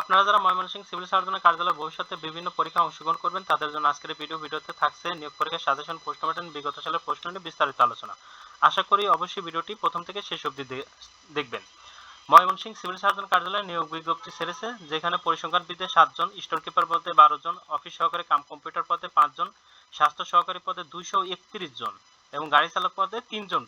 আপনারা যারা ময়মনসিংহ সিভিল সার্জনের কার্যালয়ে ভবিষ্যতে বিভিন্ন পরীক্ষা অংশগ্রহণ করবেন, তাদের জন্য আজকের ভিডিও ভিডিওতে থাকছে নিয়োগ পরীক্ষার সাজেশন প্যাটার্ন বিগত সালের প্রশ্ন নিয়ে বিস্তারিত আলোচনা। আশা করি অবশ্যই ভিডিওটি প্রথম থেকে শেষ অবধি দেখবেন। ময়মনসিংহ সিভিল সার্জন কার্যালয়ে নিয়োগ বিজ্ঞপ্তি ছেড়েছে, যেখানে পরিসংখ্যানবিদে সাতজন স্টোর কিপার পদে বারো জন অফিস সহকারী কাম কম্পিউটার পদে পাঁচজন, স্বাস্থ্য সহকারী পদে দুইশো একত্রিশ জন এবং গাড়ি চালক পদে তিনজন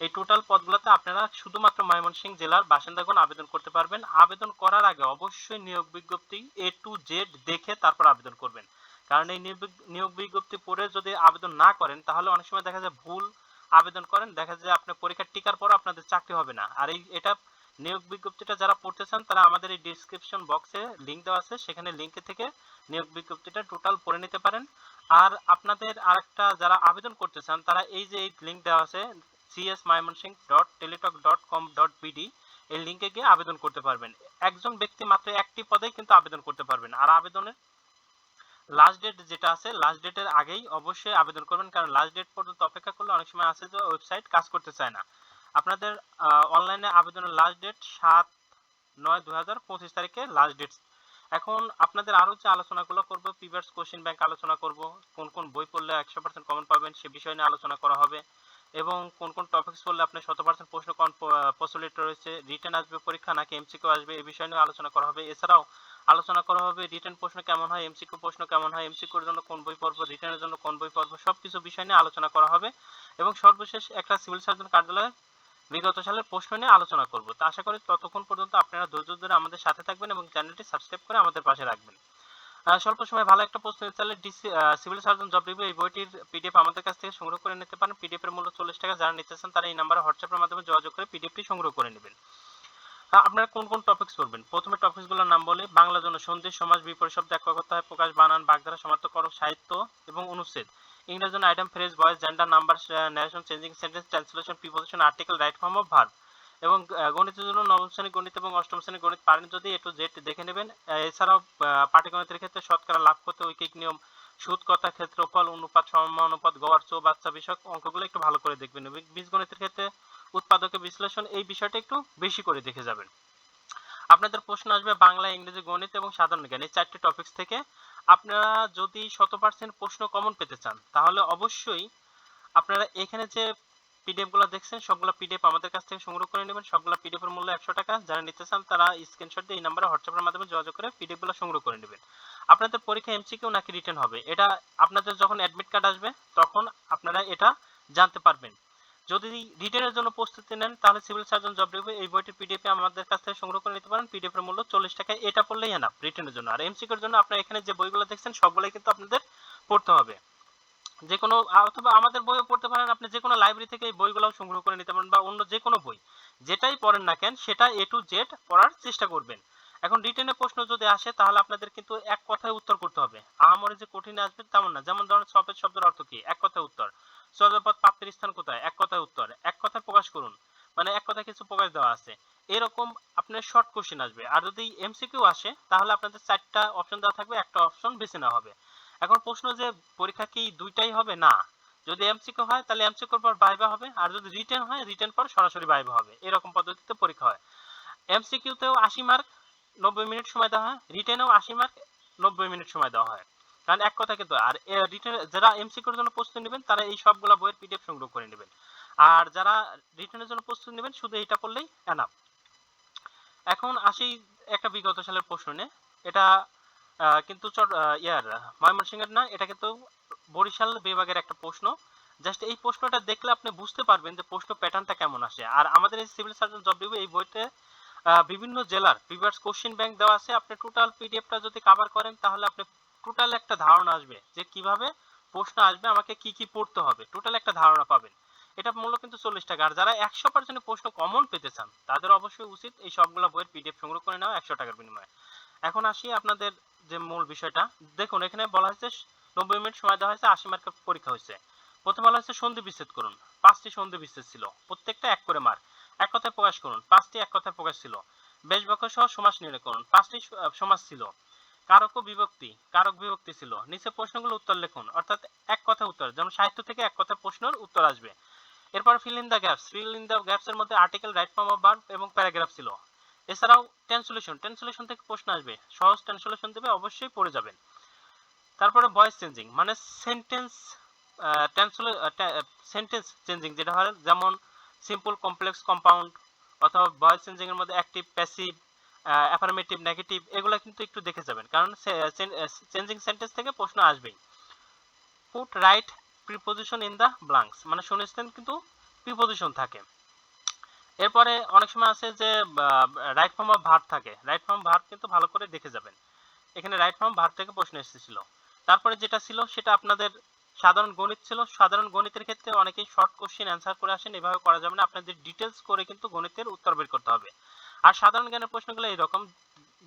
এই টোটাল পদগুলোতে আপনারা শুধুমাত্র ময়মনসিংহ জেলার বাসিন্দাগণ আবেদন করতে পারবেন। আবেদন করার আগে অবশ্যই নিয়োগ বিজ্ঞপ্তি এ টু জেড দেখে তারপর আবেদন করবেন। কারণ এই নিয়োগ বিজ্ঞপ্তি পড়ে যদি আবেদন না করেন, তাহলে অনেক সময় দেখা যায় ভুল আবেদন করেন, দেখা যায় আপনার পরীক্ষার টিকার পর আপনাদের চাকরি হবে না। আর এই, এটা নিয়োগ বিজ্ঞপ্তিটা যারা পড়তে চান, তারা আমাদের এই ডিসক্রিপশন বক্সে লিংক দেওয়া আছে। সেখানে লিংকে থেকে নিয়োগ বিজ্ঞপ্তিটা টোটাল পড়ে নিতে পারেন। আর আপনাদের আরেকটা যারা আবেদন করতে চান, তারা এই যে এই লিঙ্ক দেওয়া আছে বিডি এই লিংকে গিয়ে আবেদন করতে পারবেন। একজন ব্যক্তি মাত্র একটি পদেই কিন্তু আবেদন করতে পারবেন। আর আবেদনের লাস্ট ডেট যেটা আছে লাস্ট ডেটের আগেই অবশ্যই আবেদন করবেন, কারণ লাস্ট ডেট পর্যন্ত অপেক্ষা করলে অনেক সময় আছে যে ওয়েবসাইট কাজ করতে চায় না। আপনাদের অনলাইনে আবেদনের লাস্ট ডেট সাত নয় দু তারিখে লাস্ট ডেট এখন আপনাদের আরও যে আলোচনাগুলো করব প্রিভিয়াস কোশ্চেন ব্যাংক আলোচনা করব, কোন কোন বই পড়লে একশো পার্সেন্ট কমন পাবেন সে বিষয় নিয়ে আলোচনা করা হবে। এবং কোন কোন টপিকস পড়লে আপনি শত পার্সেন্ট প্রশ্ন কোন পসিবিলিটি রয়েছে রিটেন আসবে পরীক্ষা নাকি এমসিকিউ আসবে এই বিষয় নিয়ে আলোচনা করা হবে। এছাড়াও আলোচনা করা হবে রিটেন প্রশ্ন কেমন হয় এমসিকিউ প্রশ্ন কেমন হয় এমসিকিউর জন্য কোন বই পড়ব রিটেনের জন্য কোন বই পড়ব, সবকিছু বিষয় নিয়ে আলোচনা করা হবে। এবং সর্বশেষ একটা সিভিল সার্জন কার্যালয়ে বিগত সালের প্রশ্ন নিয়ে আলোচনা করব। তো আশা করি ততক্ষণ পর্যন্ত আপনারা ধৈর্য ধরে আমাদের সাথে থাকবেন এবং চ্যানেলটি সাবস্ক্রাইব করে আমাদের পাশে রাখবেন। স্বল্প সময় ভালো একটা প্রশ্ন চাইলে সিভিল সার্জন জব রিভিউ এই বইটির পিডিএফ আমাদের কাছ থেকে সংগ্রহ করে নিতে পারেন। পিডিএফ এর মূল্য চল্লিশ টাকা। যারা নিতে চান তারা এই নাম্বারে হোয়াটসঅ্যাপের মাধ্যমে যোগাযোগ করে পিডিএফটি সংগ্রহ করে নেবেন। আপনারা কোন কোন টপিকস পড়বেন? প্রথমে টপিকসগুলোর নাম বলি। বাংলা জন্য সন্ধি, সমাজ, বিপরীত শব্দ, এক করতে হয় প্রকাশ, বানান, বাগধারা সমার্থকরক সাহিত্য এবং অনুচ্ছেদ। ইংরেজি জন্য item phrase voice gender number narration changing sentence translation preposition article right form of verb এবং গণিতের জন্য নবম শ্রেণি গণিত এবং অষ্টম শ্রেণি গণিত পারেন যদি, একটু জেড দেখে নেবেন। এছাড়াও পাটিগণিতের ক্ষেত্রে শতকরা লাভ করতে ঐকিক নিয়ম, সুদ, কথা ক্ষেত্রফল অনুপাত সমানুপাত গড় চৌ বাচ্চা, বিষয়ক অঙ্কগুলো একটু ভালো করে দেখবেন। বীজগণিতের ক্ষেত্রে উৎপাদকের বিশ্লেষণ, এই বিষয়টা একটু বেশি করে দেখে যাবেন। আপনাদের প্রশ্ন আসবে বাংলা, ইংরেজি, গণিত এবং সাধারণ জ্ঞান, এই চারটি টপিকস থেকে। আপনারা যদি শত পার্সেন্ট প্রশ্ন কমন পেতে চান, তাহলে অবশ্যই আপনারা এখানে যে পিডিএফগুলো দেখছেন, সবগুলো পিডিএফ আমাদের কাছ থেকে সংগ্রহ করে নেবেন। সবগুলো পিডিএফ এর মূল্য একশো টাকা। যারা নিতে চান তারা স্ক্রিনশট দিয়ে এই নাম্বারে হোয়াটসঅ্যাপের মাধ্যমে যোগাযোগ করে পিডিএফগুলো সংগ্রহ করে নেবেন। আপনাদের পরীক্ষা এমসিকিউ নাকি রিটার্ন হবে? এটা আপনাদের যখন অ্যাডমিট কার্ড আসবে, তখন আপনারা এটা জানতে পারবেন। যদি রিটার্নের জন্য প্রস্তুতি নেন, তাহলে সিভিল সার্জন জব রিভিউ এই বইটির পিডিএফ আমাদের কাছ থেকে সংগ্রহ করে নিতে পারেন। পিডিএফ এর মূল্য চল্লিশ টাকা এটা পড়লেই এনাফ রিটার্নের জন্য। আর এমসিকিউর জন্য আপনারা এখানে যে বইগুলো দেখছেন, সবগুলোই কিন্তু আপনাদের পড়তে হবে। যে কোনো অথবা আমাদের বইও পড়তে পারেন, আপনি যে কোনো লাইব্রেরি থেকে এই বইগুলো সংগ্রহ করে নিতে পারেন, বা অন্য যে কোনো বই, যেটাই পড়েন না কেন, সেটা এ টু জেড পড়ার চেষ্টা করবেন। এখন রিটেনের প্রশ্ন যদি আসে, তাহলে আপনাদের কিন্তু এক কথায় উত্তর করতে হবে। আহামরি যে কঠিন আসবে, তেমন না। যেমন ধরেন সফেদ শব্দের অর্থ কি? এক কথায় উত্তর। সর্বপদ প্রাপ্তির স্থান কোথায়? এক কথায় উত্তর। এক কথায় প্রকাশ করুন। মানে এক কথায় কিছু প্রকাশ দেওয়া আছে। এরকম আপনার শর্ট কোশ্চেন আসবে। আর যদি এমসিকিউ আসে, তাহলে আপনাদের চারটা অপশন দেওয়া থাকবে। একটা অপশন বেছে নেওয়া হবে। এখন প্রশ্ন যে পরীক্ষা কি দুইটাই হবে? না। যদি এমসিকিউ হয়, তাহলে এমসিকিউর পর ভাইবা হবে। আর যদি রিটেন হয় রিটেন পর সরাসরি ভাইবা হবে। এরকম পদ্ধতিতে পরীক্ষা হয়। এমসিকিউতেও আশি মার্ক নব্বই মিনিট সময় দেওয়া হয়। রিটেনেও আশি মার্ক নব্বই মিনিট সময় দেওয়া হয়। কারণ এক কথা কিন্তু, আর রিটেন যারা এমসিকিউর জন্য প্রস্তুতি নেবেন, তারা এই সবগুলা বইয়ের পিডিএফ সংগ্রহ করে নেবেন। আর যারা রিটেনের জন্য প্রস্তুতি নেবেন, শুধু এটা করলেই এনাফ এখন আসি একটা বিগত সালের প্রশ্ন নিয়ে। এটা কিন্তু ইয়ার, ময়মনসিংহের না, এটা কিন্তু বরিশাল বিভাগের একটা প্রশ্ন। জাস্ট এই প্রশ্নটা দেখলে আপনি বুঝতে পারবেন যে প্রশ্ন প্যাটার্নটা কেমন আসে। আর আমাদের এই সিভিল সার্জন জব রিভিউ এই বইতে বিভিন্ন জেলার প্রিভিয়াস কোশ্চেন ব্যাংক দেওয়া আছে। আপনি টোটাল পিডিএফটা যদি কভার করেন, তাহলে আপনি টোটাল একটা ধারণা আসবে যে কীভাবে প্রশ্ন আসবে, আমাকে কি কি পড়তে হবে। টোটাল একটা ধারণা পাবেন। এটা মূল্য কিন্তু চল্লিশ টাকা। আর যারা একশো পার্সেন্ট প্রশ্ন কমন পেতে চান, তাদের অবশ্যই উচিত এই সবগুলো বইয়ের পিডিএফ সংগ্রহ করে নেওয়া একশো টাকার বিনিময়ে। এখন আসি আপনাদের যে মূল বিষয়টা। দেখুন, এখানে বলা হয়েছে নব্বই মিনিট সময় দেওয়া হয়েছে, আশি মার্কের পরীক্ষা হয়েছে। প্রথম বলা হয়েছে সন্ধি বিচ্ছেদ করুন। পাঁচটি সন্ধি বিচ্ছেদ ছিল। প্রত্যেকটা এক করে মার্ক এক কথায় প্রকাশ করুন। পাঁচটি এক কথায় প্রকাশ ছিল। বেশ বাক্য সহ সমাস নির্ণয় করুন। পাঁচটি সমাস ছিল। কারক বিভক্তি। কারক বিভক্তি ছিল। নিচে প্রশ্নগুলো উত্তর লিখুন। অর্থাৎ এক কথা উত্তর। যেমন সাহিত্য থেকে এক কথা প্রশ্নের উত্তর আসবে। এরপর fill in the gaps fill in the gaps এর মধ্যে article right form of verb এবং প্যারাগ্রাফ ছিল। এছাড়াও ট্রান্সলেশন ট্রান্সলেশন থেকে প্রশ্ন আসবে। সহজ ট্রান্সলেশন দেবে, অবশ্যই পড়ে যাবেন। তারপরে ভয়েস চেঞ্জিং মানে সেন্টেন্স সেন্টেন্স চেঞ্জিং যেটা হয়, যেমন সিম্পল কমপ্লেক্স কম্পাউন্ড অথবা ভয়েস চেঞ্জিং এর মধ্যে অ্যাক্টিভ প্যাসিভ অ্যাফার্মেটিভ নেগেটিভ এগুলো কিন্তু একটু দেখে যাবেন। কারণ চেঞ্জিং সেন্টেন্স থেকে প্রশ্ন আসবেই। Put right preposition in the blanks মানে শুনেছেন কিন্তু প্রিপোজিশন থাকে। এরপরে অনেক সময় আছে যে রাইট ফর্ম অফ ভার্ব থাকে। রাইট ফর্ম ভার্ব কিন্তু ভালো করে দেখে যাবেন। এখানে রাইট ফর্ম ভার্ব থেকে প্রশ্ন এসেছিল। তারপরে যেটা ছিল, সেটা আপনাদের সাধারণ গণিত ছিল। সাধারণ গণিতের ক্ষেত্রে অনেকেই শর্ট কোশ্চেন অ্যান্সার করে আসেন। এভাবে করা যাবে না। আপনাদের ডিটেলস করে কিন্তু গণিতের উত্তর বের করতে হবে। আর সাধারণ জ্ঞানের প্রশ্নগুলো এইরকম।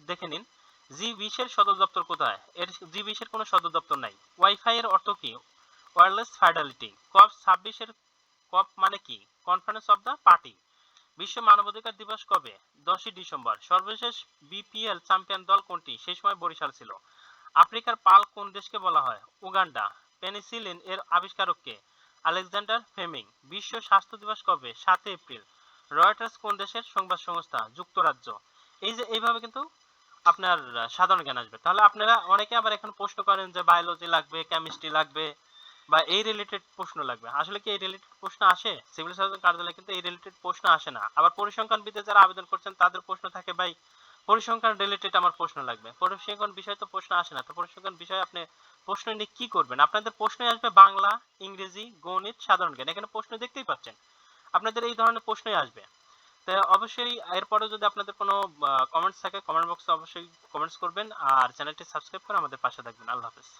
দেখে নিন। জি বিশের সদর দপ্তর কোথায়? এর জি বিশের কোনো সদর দপ্তর নাই। ওয়াইফাই এর অর্থ কি? ওয়্যারলেস ফাইডালিটি কপ ছাব্বিশের কপ মানে কি? কনফারেন্স অফ দ্য পার্টি বিশ্ব মানবাধিকার দিবস কবে? দশই ডিসেম্বর। সর্বশেষ বিপিএল চ্যাম্পিয়ন দল কোনটি? সেই সময় বরিশাল ছিল। আফ্রিকার পাল কোন দেশকে বলা হয়? উগান্ডা। পেনিসিলিন এর আবিষ্কারককে আলেকজান্ডার ফেমিং। বিশ্ব স্বাস্থ্য দিবস কবে? সাতই এপ্রিল। রয়টার্স কোন দেশের সংবাদ সংস্থা? যুক্তরাজ্য। এই যে, এইভাবে কিন্তু আপনার সাধারণ জ্ঞান আসবে। তাহলে আপনারা অনেকে আবার এখন প্রশ্ন করেন যে বায়োলজি লাগবে কেমিস্ট্রি লাগবে। বা এই রিলেটেড প্রশ্ন লাগবে। আসলে কি এই রিলেটেড প্রশ্ন আসে? সিভিল সার্জন কার্যালয়ে কিন্তু এই রিলেটেড প্রশ্ন আসে না। আবার পরিসংখ্যানবিদে যারা আবেদন করছেন, তাদের প্রশ্ন থাকে, ভাই, পরিসংখ্যান রিলেটেড আমার প্রশ্ন লাগবে। পরিসংখ্যান বিষয় তো প্রশ্ন আসে না। তো পরিসংখ্যান বিষয়ে আপনি প্রশ্ন নিয়ে কি করবেন? আপনাদের প্রশ্নই আসবে বাংলা, ইংরেজি, গণিত, সাধারণ জ্ঞান। এখানে প্রশ্ন দেখতেই পাচ্ছেন। আপনাদের এই ধরনের প্রশ্নই আসবে। তো অবশ্যই এরপরে যদি আপনাদের কোনো কমেন্টস থাকে কমেন্ট বক্সে অবশ্যই কমেন্টস করবেন। আর চ্যানেলটি সাবস্ক্রাইব করে আমাদের পাশে থাকবেন। আল্লাহ হাফেজ।